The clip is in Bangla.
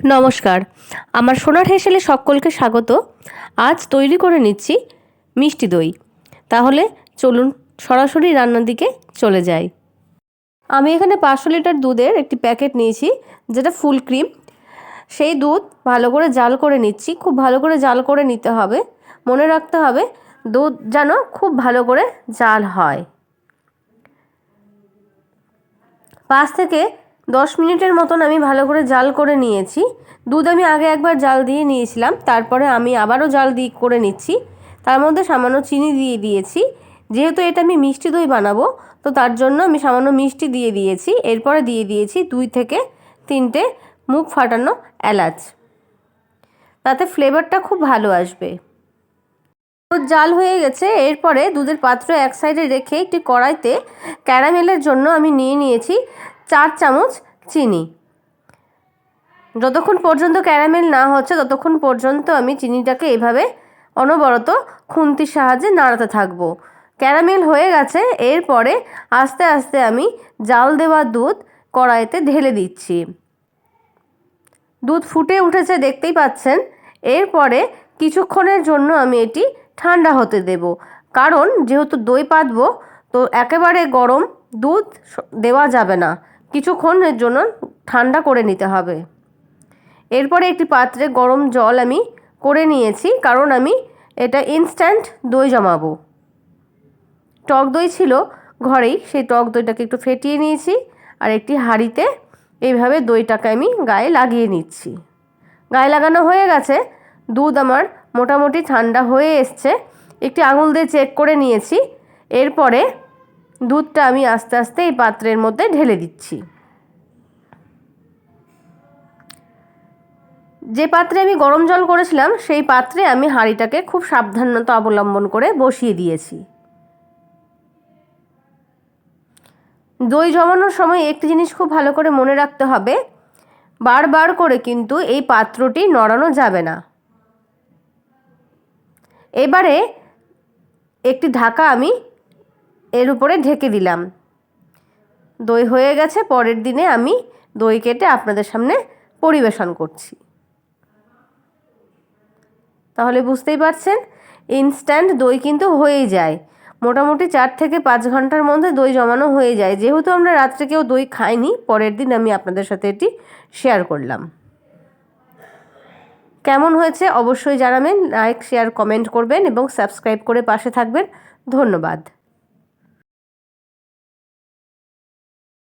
নমস্কার। আমার সোনার হেসেলে সকলকে স্বাগত। আজ তৈরি করে নিচ্ছি মিষ্টি দই। তাহলে চলুন সরাসরি রান্নার দিকে চলে যাই। আমি এখানে পাঁচশো লিটার দুধের একটি প্যাকেট নিয়েছি, যেটা ফুল ক্রিম। সেই দুধ ভালো করে জাল করে নিচ্ছি। খুব ভালো করে জাল করে নিতে হবে। মনে রাখতে হবে, দুধ যেন খুব ভালো করে জাল হয়। পাঁচ থেকে দশ মিনিটের মতন আমি ভালো করে জাল করে নিয়েছি। দুধ আমি আগে একবার জাল দিয়ে নিয়েছিলাম, তারপরে আমি আবারও জাল দিয়ে করে নিচ্ছি। তার মধ্যে সামান্য চিনি দিয়ে দিয়েছি। যেহেতু এটা আমি মিষ্টি দই বানাবো, তো তার জন্য আমি সামান্য মিষ্টি দিয়ে দিয়েছি। এরপরে দিয়ে দিয়েছি দুই থেকে তিনটে মুখ ফাটানো এলাচ। তাতে ফ্লেভারটা খুব ভালো আসবে। দুধ জাল হয়ে গেছে। এরপরে দুধের পাত্র এক সাইডে রেখে একটি কড়াইতে ক্যারামেলের জন্য আমি নিয়ে নিয়েছি চার চামচ চিনি। যতক্ষণ পর্যন্ত ক্যারামেল না হচ্ছে, ততক্ষণ পর্যন্ত আমি চিনিটাকে এভাবে অনবরত খুন্তির সাহায্যে নাড়াতে থাকব। ক্যারামেল হয়ে গেছে, এরপরে আস্তে আস্তে আমি জাল দেওয়া দুধ কড়াইতে ঢেলে দিচ্ছি। দুধ ফুটে উঠেছে, দেখতেই পাচ্ছেন। এরপরে কিছুক্ষণের জন্য আমি এটি ঠান্ডা হতে দেব। কারণ, যেহেতু দই পাতবো, তো একেবারে গরম দুধ দেওয়া যাবে না। কিছুক্ষণের জন্য ঠান্ডা করে নিতে হবে। এরপরে একটি পাত্রে গরম জল আমি করে নিয়েছি, কারণ আমি এটা ইনস্ট্যান্ট দই জমাবো। টক দই ছিল ঘরেই, সেই টক দইটাকে একটু ফেটিয়ে নিয়েছি আর একটি হাঁড়িতে এইভাবে দইটাকে আমি গায়ে লাগিয়ে নিচ্ছি। গায়ে লাগানো হয়ে গেছে, দুধ আমার মোটামুটি ঠান্ডা হয়ে এসছে। একটি আঙুল দিয়ে চেক করে নিয়েছি, এরপরে দুধটা আমি আস্তে আস্তে এই পাত্রের মধ্যে ঢেলে দিচ্ছি। যে পাত্রে আমি গরম জল করেছিলাম, সেই পাত্রে আমি হাঁড়িটাকে খুব সাবধানতা অবলম্বন করে বসিয়ে দিয়েছি। দই জমানোর সময় একটি জিনিস খুব ভালো করে মনে রাখতে হবে, বারবার করে কিন্তু এই পাত্রটি নড়ানো যাবে না। এবারে একটি ঢাকা আমি এর উপরে ঢেকে দিলাম। দই হয়ে গেছে, পরের দিনে আমি দই কেটে আপনাদের সামনে পরিবেশন করছি। তাহলে বুঝতেই পারছেন ইনস্ট্যান্ট দই কিন্তু হয়েই যায়। মোটামুটি চার থেকে পাঁচ ঘণ্টার মধ্যে দই জমানো হয়ে যায়। যেহেতু আমরা রাত্রে কেউ দই খাইনি, পরের দিন আমি আপনাদের সাথে এটি শেয়ার করলাম। কেমন হয়েছে অবশ্যই জানাবেন লাইক শেয়ার কমেন্ট করবেন এবং সাবস্ক্রাইব করে পাশে থাকবেন। ধন্যবাদ।